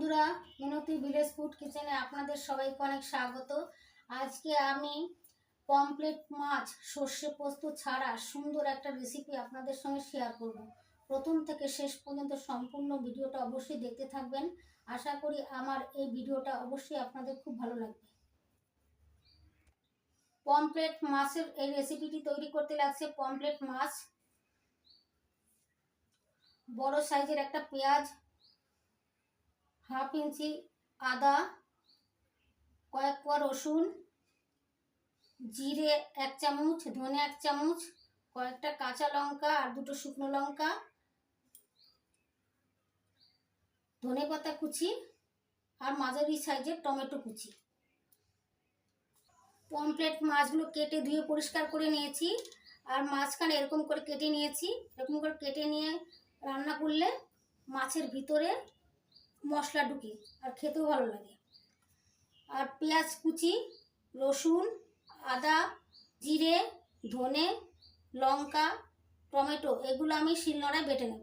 বন্ধুরা, মিনতি village food কিচেনে আপনাদের সবাইকে অনেক স্বাগত। আজকে আমি পমপ্লেট মাছ, সর্ষে পোস্ত ছাড়া সুন্দর একটা রেসিপি আপনাদের সঙ্গে শেয়ার করব। প্রথম থেকে শেষ পর্যন্ত সম্পূর্ণ ভিডিওটা অবশ্যই দেখতে থাকবেন। আশা করি আমার এই ভিডিওটা অবশ্যই আপনাদের খুব ভালো লাগবে। পমপ্লেট মাছের এই রেসিপিটি তৈরি করতে লাগছে পমপ্লেট মাছ। বড় সাইজের একটা পেঁয়াজ হাফ ইঞ্চি আদা, কয়েক কোয়া রসুন, জিরে এক চামচ, ধনে এক চামচ, কয়েকটা কাঁচা লঙ্কা আর দুটো শুকনো লঙ্কা, ধনে পাতা কুচি আর মাঝারি সাইজের টমেটো কুচি। পমপ্লেট মাছগুলো কেটে ধুয়ে পরিষ্কার করে নিয়েছি আর মাঝখানে এরকম করে কেটে নিয়েছি। এরকম করে কেটে নিয়ে রান্না করলে মাছের ভিতরে মশলা ঢুকে, আর খেতেও ভালো লাগে। আর পেঁয়াজ কুচি, রসুন, আদা, জিরে, ধনে, লঙ্কা, টমেটো, এগুলো আমি শিলনোড়ায় বেটে নেব।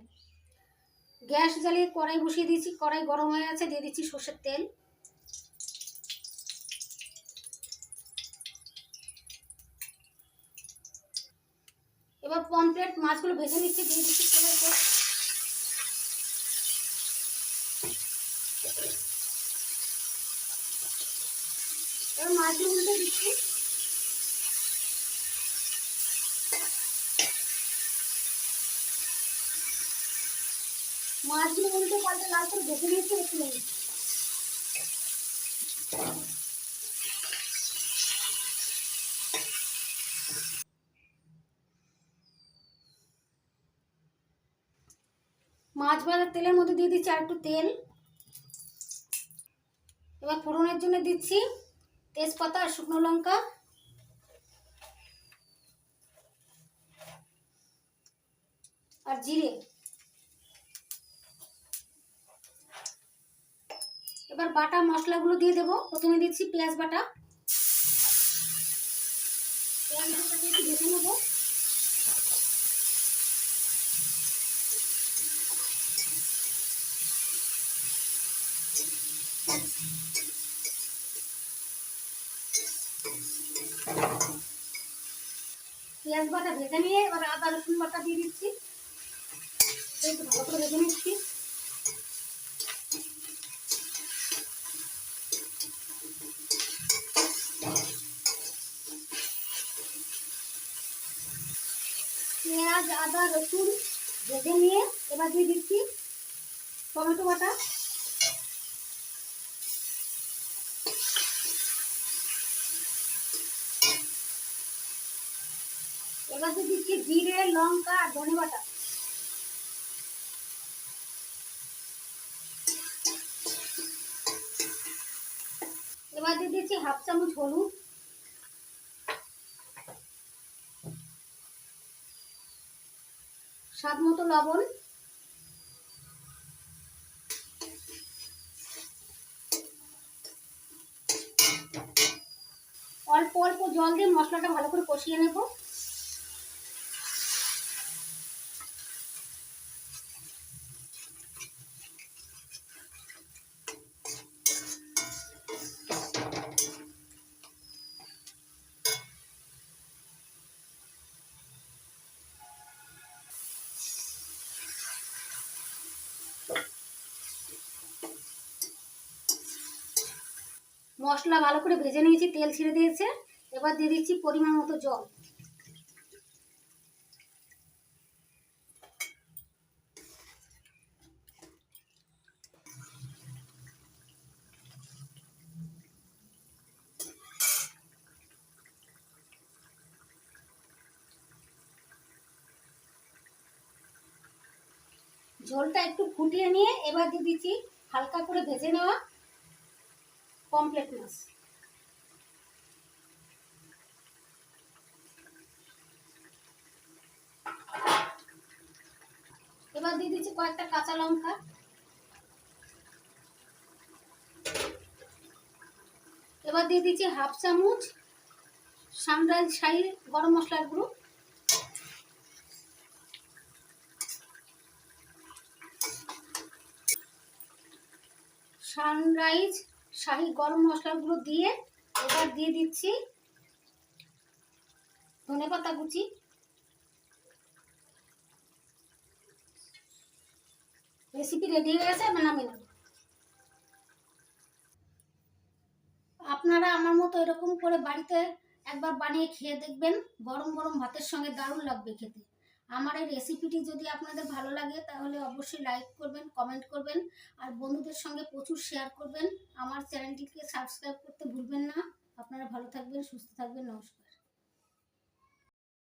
গ্যাস জ্বালিয়ে কড়াই বসিয়ে দিয়েছি, কড়াই গরম হয়ে গেছে, দিয়ে দিচ্ছি সর্ষের তেল। এবার পমপ্লেট মাছগুলো ভেজে নিচ্ছি, দিয়ে দিচ্ছি তেলের দিচ্ছি মাছ ভাজার তেলের মধ্যে দিয়ে দিচ্ছি আর একটু তেল। এবার ফোড়নের জন্য দিচ্ছি তেজপাতা আর শুকনো লঙ্কা। আর জিরে। এবার বাটা মশলাগুলো দিয়ে দেবো। প্রথমে দিচ্ছি পেঁয়াজ বাটা। পেঁয়াজ বাটা দিয়ে একটু নেব। পেঁয়াজ বাটা ভেজে নিয়ে এবার আদা রসুন বাটা দিয়ে দিচ্ছি। ভালো করে ভেজে নিচ্ছি। পেঁয়াজ, আদা, রসুন ভেজে নিয়ে এবার দিয়ে দিচ্ছি টমেটো বাটা। এবার দিচ্ছি জিরে, লঙ্কা আর ধনে বাটা। এবার দিয়ে দিচ্ছি হাফ চামচ হলুদ। স্বাদ মতো লবণ। অল্প অল্প জল দিয়ে মশলাটা ভালো করে কষিয়ে নেব। মশলা ভালো করে ভেজে নিয়েছি, তেল ছেড়ে দিয়েছে। এবার দিয়ে দিচ্ছি পরিমাণ মতো জল। ঝোলটা একটু ফুটিয়ে নিয়ে এবার দিয়ে দিচ্ছি হালকা করে ভেজে নেওয়া পমপ্লেট মাছ এবার দিয়ে দিচ্ছি কয়েকটা কাঁচা লঙ্কা। এবার দিয়ে দিচ্ছি হাফ চামচ সামরাইজ শাহি গরম মশলার গুঁড়ো। সানরাইজ শাহি গরম মশলাগুলো দিয়ে এবার দিয়ে দিচ্ছি ধনে পাতা কুচি। রেসিপি রেডি হয়ে গেছে নামিয়ে আপনারা আমার মতো এরকম করে বাড়িতে একবার বানিয়ে খেয়ে দেখবেন, গরম গরম ভাতের সঙ্গে দারুণ লাগবে খেতে। আমার এই রেসিপিটি যদি আপনাদের ভালো লাগে, তাহলে অবশ্যই লাইক করবেন কমেন্ট করবেন, আর বন্ধুদের সঙ্গে প্রচুর শেয়ার করবেন। আমার চ্যানেলটিকে সাবস্ক্রাইব করতে ভুলবেন না। আপনারা ভালো থাকবেন, সুস্থ থাকবেন, নমস্কার।